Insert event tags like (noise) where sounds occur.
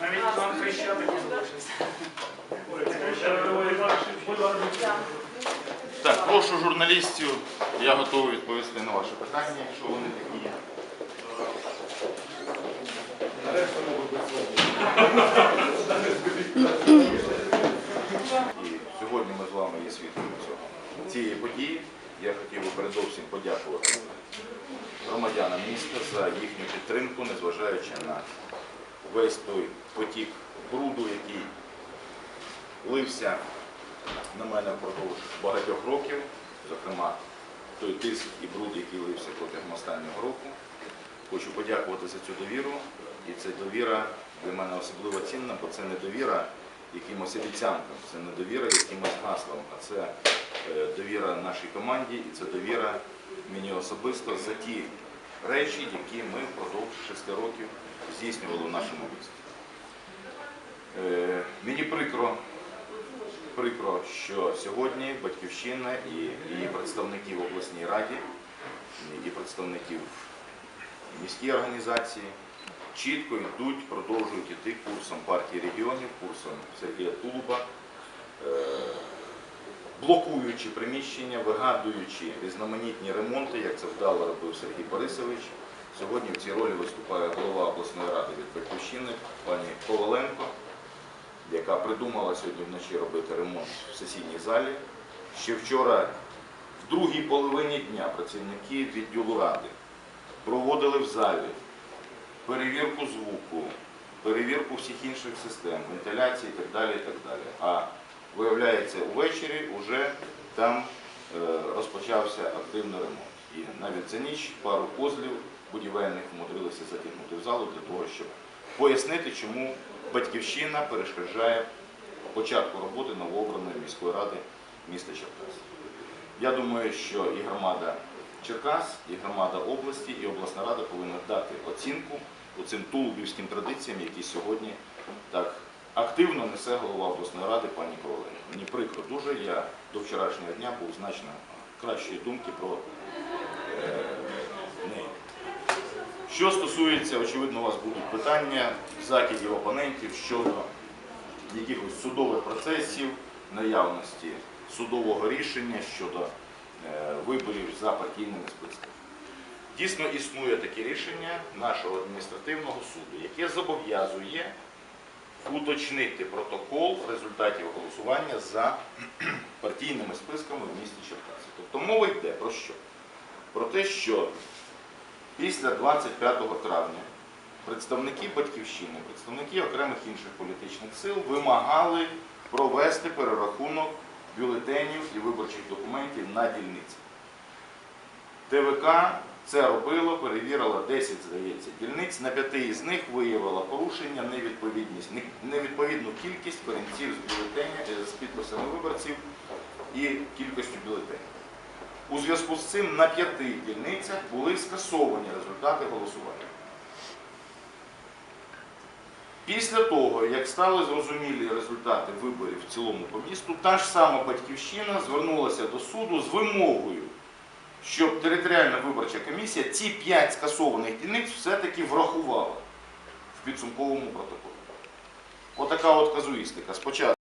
Навіть вам хрещати не залишиться. Так, прошу журналістів, я готовий відповісти на ваші питання, якщо вони такі є. І сьогодні ми з вами є свідками цього. Цієї події я хотів би передовсім подякувати громадянам міста за їхню підтримку, незважаючи на весь той потік бруду, який лився на мене впродовж багатьох років, зокрема той тиск і бруд, який лився протягом останнього року. Хочу подякувати за цю довіру. І ця довіра для мене особливо цінна, бо це не довіра якимось обіцянкам, це не довіра якимось гаслам, а це е, довіра нашій команді і це довіра мені особисто за ті речі, які ми впродовж шести років здійснювали в нашому місті. Е, Мені прикро, прикро, що сьогодні Батьківщина і її представники в обласній раді, і представників міській організації чітко йдуть, продовжують йти курсом партії регіонів, курсом Сергія Тулуба, е, блокуючи приміщення, вигадуючи різноманітні ремонти, як це вдало робив Сергій Борисович. Сьогодні в цій ролі виступає голова обласної ради від Батьківщини, пані Коваленко, яка придумала сьогодні вночі робити ремонт в сесійній залі. Ще вчора, в другій половині дня, працівники відділу ради проводили в залі перевірку звуку, перевірку всіх інших систем, вентиляції і так далі. І так далі. А виявляється, увечері вже там е, розпочався активний ремонт. І навіть за ніч пару козлів будівельних умудрилися затягнути в залу для того, щоб пояснити, чому батьківщина перешкоджає початку роботи новообраної міської ради міста Черкас. Я думаю, що і громада Черкас, і громада області, і обласна рада повинна дати оцінку оцим тулубівським традиціям, які сьогодні так активно несе голова обласної ради пані Коваленко. Мені прикро дуже, я до вчорашнього дня був значно кращої думки про е, неї. Що стосується, очевидно, у вас будуть питання, закидів опонентів щодо якихось судових процесів, наявності судового рішення щодо виборів за партійними списками. Дійсно існує таке рішення нашого адміністративного суду, яке зобов'язує уточнити протокол результатів голосування за (clears throat) партійними списками в місті Черкаси. Тобто мова йде про що? Про те, що після 25 травня представники Батьківщини, представники окремих інших політичних сил вимагали провести перерахунок бюлетенів і виборчих документів на дільниці. ТВК це робило, перевірила 10, здається, дільниць. На п'яти із них виявила порушення, невідповідну кількість корінців з е, з підписами виборців і кількістю бюлетенів. У зв'язку з цим на п'яти дільницях були скасовані результати голосування. Після того, як стали зрозумілі результати виборів в цілому по місту, та ж сама батьківщина звернулася до суду з вимогою, щоб територіальна виборча комісія ці п'ять скасованих дільниць все-таки врахувала в підсумковому протоколі. Отака от казуїстика. Спочатку